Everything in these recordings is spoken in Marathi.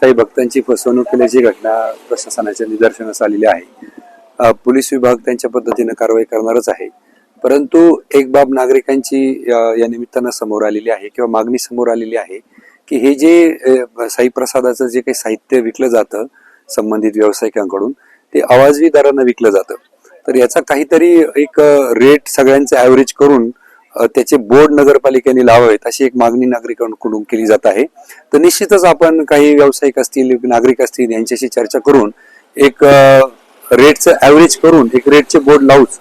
साई भक्तांची फसवणूक केल्याची घटना प्रशासनाच्या निदर्शनास आलेली आहे. पोलीस विभाग त्यांच्या पद्धतीने कारवाई करणारच आहे. परंतु एक बाब नागरिकांची या निमित्तानं समोर आलेली आहे किंवा मागणी समोर आलेली आहे की हे जे साई प्रसादाचं जे काही साहित्य विकलं जातं संबंधित व्यावसायिकांकडून ते आवाजवी दरानं विकलं जातं. तर याचा काहीतरी एक रेट सगळ्यांचे ॲव्हरेज करून त्याचे बोर्ड नगरपालिकेने लावावेत अशी एक मागणी नागरिकांकडून केली जात आहे. तर निश्चितच आपण काही व्यावसायिक असतील नागरिक असतील यांच्याशी चर्चा करून एक रेटचं ॲव्हरेज करून एक रेटचे बोर्ड लावूच.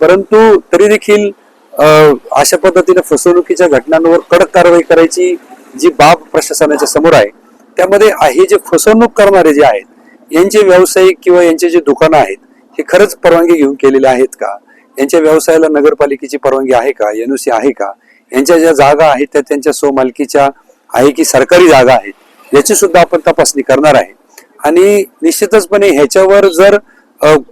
परंतु तरी देखील अशा पद्धतीने फसवणुकीच्या घटनांवर कडक कारवाई करायची जी बाब प्रशासनाच्या समोर आहे त्यामध्ये हे जे फसवणूक करणारे जे आहेत यांचे व्यावसायिक किंवा यांचे जे दुकानं आहेत हे खरंच परवानगी घेऊन केलेले आहेत का? यांच्या व्यवसायाला नगरपालिकेची परवानगी आहे का? एनओसी आहे का? यांच्या ज्या जागा आहेत त्या त्यांच्या स्वमालकीच्या आहे की सरकारी जागा आहेत याची सुद्धा आपण तपासणी करणार आहे. आणि निश्चितचपणे ह्याच्यावर जर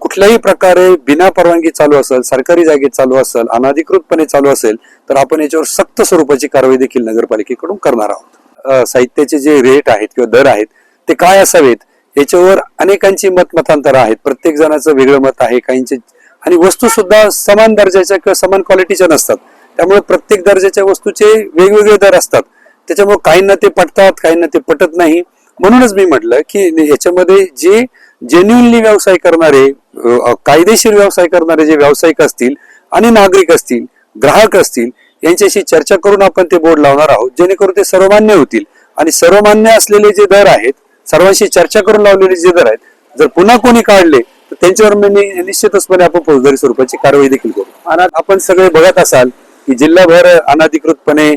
कुठल्याही प्रकारे बिना परवानगी चालू असेल सरकारी जागेत चालू असेल अनाधिकृतपणे चालू असेल तर आपण याच्यावर सक्त स्वरूपाची कारवाई देखील नगरपालिकेकडून करणार आहोत. साहित्याचे जे रेट आहेत किंवा दर आहेत ते काय असावेत? याच्यावर अनेकांची मत मतांतर आहेत. प्रत्येक जणाचं वेगळं मत आहे. काहींचे आणि वस्तू सुद्धा समान दर्जाच्या किंवा समान क्वालिटीच्या नसतात. त्यामुळे प्रत्येक दर्जाच्या वस्तूचे वेगवेगळे दर असतात. त्याच्यामुळे काहींना ते पटतात काहींना ते पटत नाही. म्हणूनच मी म्हटलं की याच्यामध्ये जे जेन्युनली व्यवसाय करणारे कायदेशीर व्यवसाय करणारे जे व्यावसायिक असतील आणि नागरिक असतील ग्राहक असतील यांच्याशी चर्चा करून आपण ते बोर्ड लावणार आहोत जेणेकरून ते सर्वमान्य होतील. आणि सर्वमान्य असलेले जे दर आहेत सर्वांशी चर्चा करून लावलेले जे दर आहेत जर पुन्हा कोणी काढले तर त्यांच्यावर मी निश्चितचपणे आपण फौजदारी स्वरूपाची कारवाई देखील करू. आणि आपण सगळे बघत असाल की जिल्हाभर अनाधिकृतपणे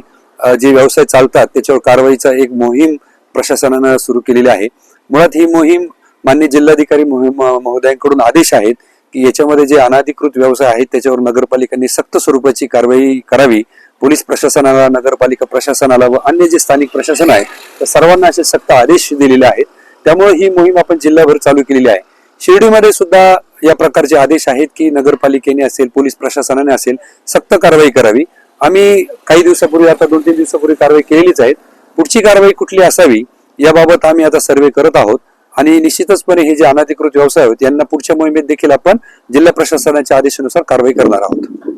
जे व्यवसाय चालतात त्याच्यावर कारवाईचा एक मोहीम प्रशासनानं सुरू केलेली आहे. मुळात ही मोहीम मान्य जिल्हाधिकारी मोहीम महोदयांकडून आदेश आहेत की याच्यामध्ये जे अनाधिकृत व्यवसाय आहेत त्याच्यावर नगरपालिकांनी सक्त स्वरूपाची कारवाई करावी. पोलीस प्रशासनाला नगरपालिका प्रशासनाला व अन्य जे स्थानिक प्रशासन आहे तर सर्वांना असे सक्त आदेश दिलेले आहेत. त्यामुळे ही मोहीम आपण जिल्हाभर चालू केलेली आहे. शिर्डीमध्ये सुद्धा या प्रकारचे आदेश आहेत की नगरपालिकेने असेल पोलीस प्रशासनाने असेल सक्त कारवाई करावी. आम्ही काही दिवसापूर्वी आता दोन तीन दिवसापूर्वी कारवाई केलेलीच आहेत. पुढची कारवाई कुठली असावी याबाबत आम्ही आता सर्वे करत आहोत. आणि निश्चितचपणे हे जे अनाधिकृत व्यवसाय आहेत यांना पुढच्या मोहिमेत देखील आपण जिल्हा प्रशासनाच्या आदेशानुसार कारवाई करणार आहोत.